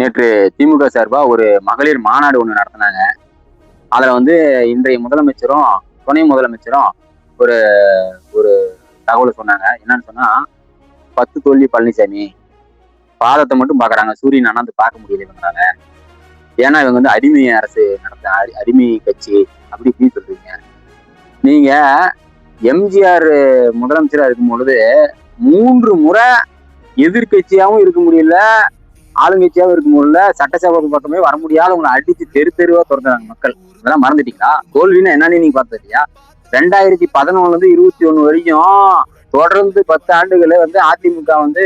நேற்று திமுக சார்பாக ஒரு மகளிர் மாநாடு ஒன்று நடத்தினாங்க. அதில் வந்து இன்றைய முதலமைச்சரும் துணை முதலமைச்சரும் ஒரு ஒரு தகவலை சொன்னாங்க. என்னன்னு சொன்னால் பத்து தோல்வி பழனிசாமி பாதத்தை மட்டும் பார்க்குறாங்க சூரியன் அண்ணாந்து பார்க்க முடியல இவங்களால ஏன்னா இவங்க வந்து அடிமை அரசு நடத்த அடி- அடிமை கட்சி அப்படி இப்படின்னு சொல்றீங்க. நீங்கள் எம்ஜிஆர் முதலமைச்சராக இருக்கும் பொழுது மூன்று முறை எதிர்கட்சியாகவும் இருக்க முடியல ஆளுங்கட்சியாவும் இருக்கும் முடியல சட்டசபை பக்கமே வர முடியாத உங்களை அடிச்சு தெரு தெருவா திறந்துறாங்க மக்கள். இதெல்லாம் மறந்துட்டீங்களா? தோல்வின்னு என்னன்னு நீங்க பார்த்தது ரெண்டாயிரத்தி பதினொன்னுல இருந்து இருபத்தி ஒண்ணு வரைக்கும் தொடர்ந்து பத்து ஆண்டுகளை வந்து அதிமுக வந்து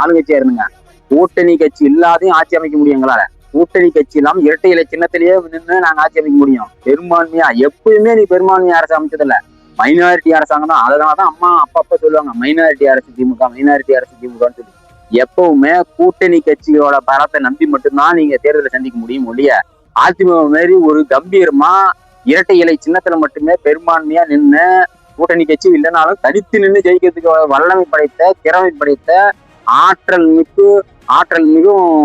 ஆளுங்கட்சியா இருந்துங்க. கூட்டணி கட்சி இல்லாதையும் ஆட்சி அமைக்க முடியும் எங்களால. கூட்டணி கட்சி இல்லாம இரட்டை இலை சின்னத்திலேயே நின்று நாங்க ஆட்சி அமைக்க முடியும். பெரும்பான்மையா எப்பயுமே நீ பெரும்பான்மை அரசு அமைச்சதில்ல. மைனாரிட்டி அரசாங்கம் தான். அதனாலதான் அம்மா அப்பா அப்பா சொல்லுவாங்க மைனாரிட்டி அரசு திமுக மைனாரிட்டி அரசு திமுகன்னு சொல்லி. எப்பவுமே கூட்டணி கட்சிகளோட பலத்தை நம்பி மட்டும்தான் நீங்க தேர்தலை சந்திக்க முடியும் ஒழிய அதிமுக மாரி ஒரு கம்பீரமா இரட்டை இலை சின்னத்துல மட்டுமே பெரும்பான்மையா நின்று கூட்டணி கட்சி இல்லைனாலும் தனித்து நின்று ஜெயிக்கிறதுக்கு வல்லமை படைத்த திறமை படைத்த ஆற்றல் மிகு ஆற்றல் மிகவும்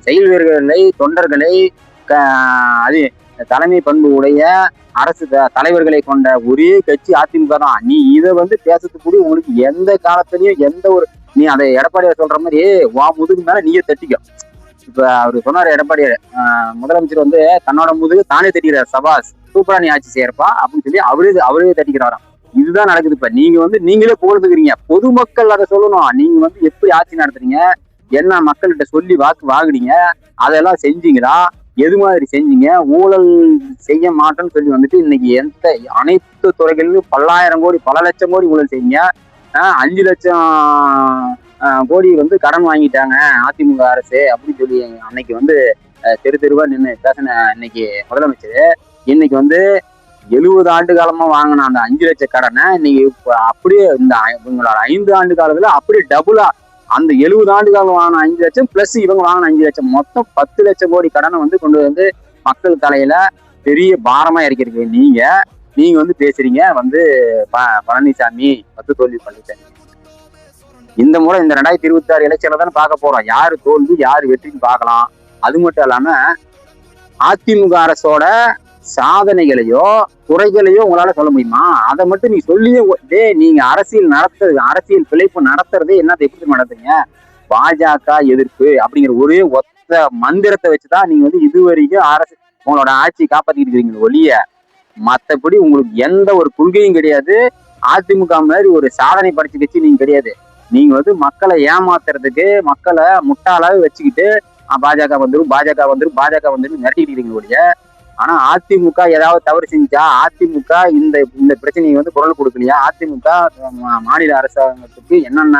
செயல் வீரர்களை தொண்டர்களை க- அது தலைமை பண்பு உடைய அரசு த- தலைவர்களை கொண்ட ஒரே கட்சி அதிமுக தான். நீ இதை வந்து பேசுறதுக்கு உங்களுக்கு எந்த காலத்திலயும் எந்த ஒரு நீ அதை எடப்பாடியார் சொல்ற மாதிரி வா முதுகு மேல நீயே தட்டிக்க. இப்ப அவர் சொன்னாரு எடப்பாடியார் முதலமைச்சர் வந்து தன்னோட முதுகு தானே தட்டிக்கிறார் சபாஸ் சூப்பரா நீ ஆட்சி செய்யறப்பா அப்படின்னு சொல்லி அவரே அவரே தட்டிக்கிறாராம். இதுதான் நடக்குது இப்ப. நீங்க வந்து நீங்களே புகழ்ந்துக்கிறீங்க. பொதுமக்கள் அதை சொல்லணும். நீங்க வந்து எப்படி ஆட்சி நடத்துறீங்க? என்ன மக்கள்கிட்ட சொல்லி வாக்கு வாங்குனீங்க? அதெல்லாம் செஞ்சீங்களா? எது மாதிரி செஞ்சீங்க? ஊழல் செய்ய மாட்டேன்னு சொல்லி வந்துட்டு இன்னைக்கு எந்த அனைத்து துறைகளிலும் பல்லாயிரம் கோடி பல லட்சம் கோடி ஊழல் செய்யுங்க அஞ்சு லட்சம் கோடி வந்து கடன் வாங்கிட்டாங்க அதிமுக அரசு அப்படின்னு சொல்லி அன்னைக்கு வந்து தெரு தெருவா நின்று பேசின இன்னைக்கு முதலமைச்சர். இன்னைக்கு வந்து எழுபது ஆண்டு காலமா வாங்கின அந்த அஞ்சு லட்சம் கடனை இன்னைக்கு அப்படியே இந்த ஐ- இவங்களோட ஐந்து ஆண்டு காலத்துல அப்படியே டபுளா அந்த எழுபது ஆண்டுகள் வாங்கின அஞ்சு லட்சம் பிளஸ் இவங்க வாங்கின அஞ்சு லட்சம். மொத்தம் பத்து லட்சம் கோடி கடனை வந்து கொண்டு வந்து மக்கள் தலையில பெரிய பாரமா இறக்கிருக்கு நீங்க நீங்க வந்து பேசுறீங்க. வந்து ப- பழனிசாமி பத்து தோல்வி பழனிசாமி. இந்த முறை இந்த ரெண்டாயிரத்தி இருபத்தி ஆறு எலெக்ஷன்ல தானே பார்க்க போறோம். யாரு தோல்வி யாரு வெற்றின்னு பார்க்கலாம். அது மட்டும் இல்லாம அதிமுக அரசோட சாதனைகளையோ குறைகளையோ உங்களால சொல்ல முடியுமா? அதை மட்டும் நீ சொல்லியே ஒ- நீங்க அரசியல் நடத்துறது அரசியல் பிழைப்பு நடத்துறதே என்ன எப்படி நடத்துங்க பாஜக எதிர்ப்பு அப்படிங்கிற ஒரே ஒத்த மந்திரத்தை வச்சுதான் நீங்க வந்து இதுவரைக்கும் அரசு உங்களோட ஆட்சி காப்பாத்திட்டு இருக்கிறீங்க ஒளிய மத்தபடி உங்களுக்கு எந்த ஒரு கொள்கையும் கிடையாது. அதிமுக மாதிரி ஒரு சாதனை படைச்சு கட்சி நீங்க கிடையாது. நீங்க வந்து மக்களை ஏமாத்துறதுக்கு மக்களை முட்டாளாவே வச்சுக்கிட்டு பாஜக வந்துரும் பாஜக வந்துடும் பாஜக வந்துரும் மிரட்டிட்டு இருக்கீங்க ஒழிய ஆனா அதிமுக ஏதாவது தவறு செஞ்சா அதிமுக இந்த இந்த பிரச்சனையை வந்து குரல் கொடுக்கலையா? அதிமுக மா- மாநில அரசாங்கத்துக்கு என்னென்ன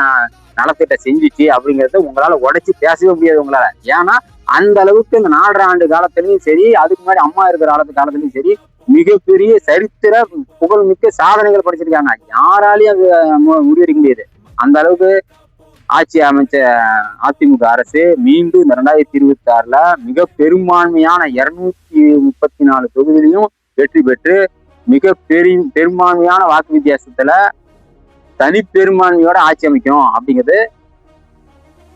நலத்திட்ட செஞ்சுச்சு அப்படிங்கறத உங்களால உடைச்சு பேசவே முடியாது உங்களால. ஏன்னா அந்த அளவுக்கு இந்த நாலரை ஆண்டு காலத்திலயும் சரி அதுக்கு முன்னாடி அம்மா இருக்கிற காலத்து காலத்துலயும் சரி மிகப்பெரிய சரித்திர புகழ்மிக்க சாதனைகள் படைச்சிருக்காங்க. யாராலையும் அது மு- முறியடிக்க முடியாது. அந்த அளவுக்கு ஆட்சி அமைச்ச அதிமுக அரசு மீண்டும் இந்த ரெண்டாயிரத்தி இருபத்தி ஆறுல மிக பெரும்பான்மையான இருநூத்தி முப்பத்தி நாலு தொகுதியிலையும் வெற்றி பெற்று மிக பெரி பெரும்பான்மையான வாக்கு வித்தியாசத்துல தனிப்பெரும்பான்மையோட ஆட்சி அமைக்கும் அப்படிங்கிறது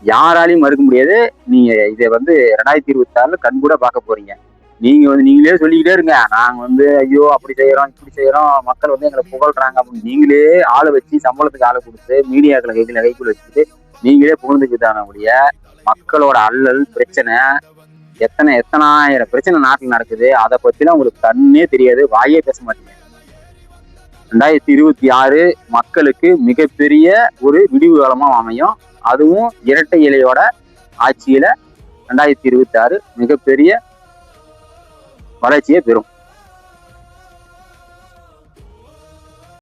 யாராலையும் மறுக்க முடியாது. நீங்க இதை வந்து ரெண்டாயிரத்தி இருபத்தி ஆறுல கண்கூட பார்க்க போறீங்க. நீங்க வந்து நீங்களே சொல்லிக்கிட்டே இருங்க. நாங்க வந்து ஐயோ அப்படி செய்யறோம் இப்படி செய்யறோம் மக்கள் வந்து எங்களை புகழ்றாங்க அப்படின்னு நீங்களே ஆளை வச்சு சம்பளத்துக்கு ஆளை கொடுத்து மீடியாக்களை கைக்குள்ள கைக்குள்ள வச்சுட்டு நீங்களே புகழ்ந்துக்கிட்டான முடிய மக்களோட அல்லல் பிரச்சனை. எத்தனை எத்தனாயிரம் பிரச்சனை நாட்டில் நடக்குது அதை பத்திலாம் உங்களுக்கு கண்ணே தெரியாது வாயே பேச மாட்டீங்க. ரெண்டாயிரத்தி இருபத்தி ஆறு மக்களுக்கு மிகப்பெரிய ஒரு விடிவு காலமாக அமையும். அதுவும் இரட்டை இலையோட ஆட்சியில ரெண்டாயிரத்தி இருபத்தி ஆறு மிகப்பெரிய வளர்ச்சியை பெறும்.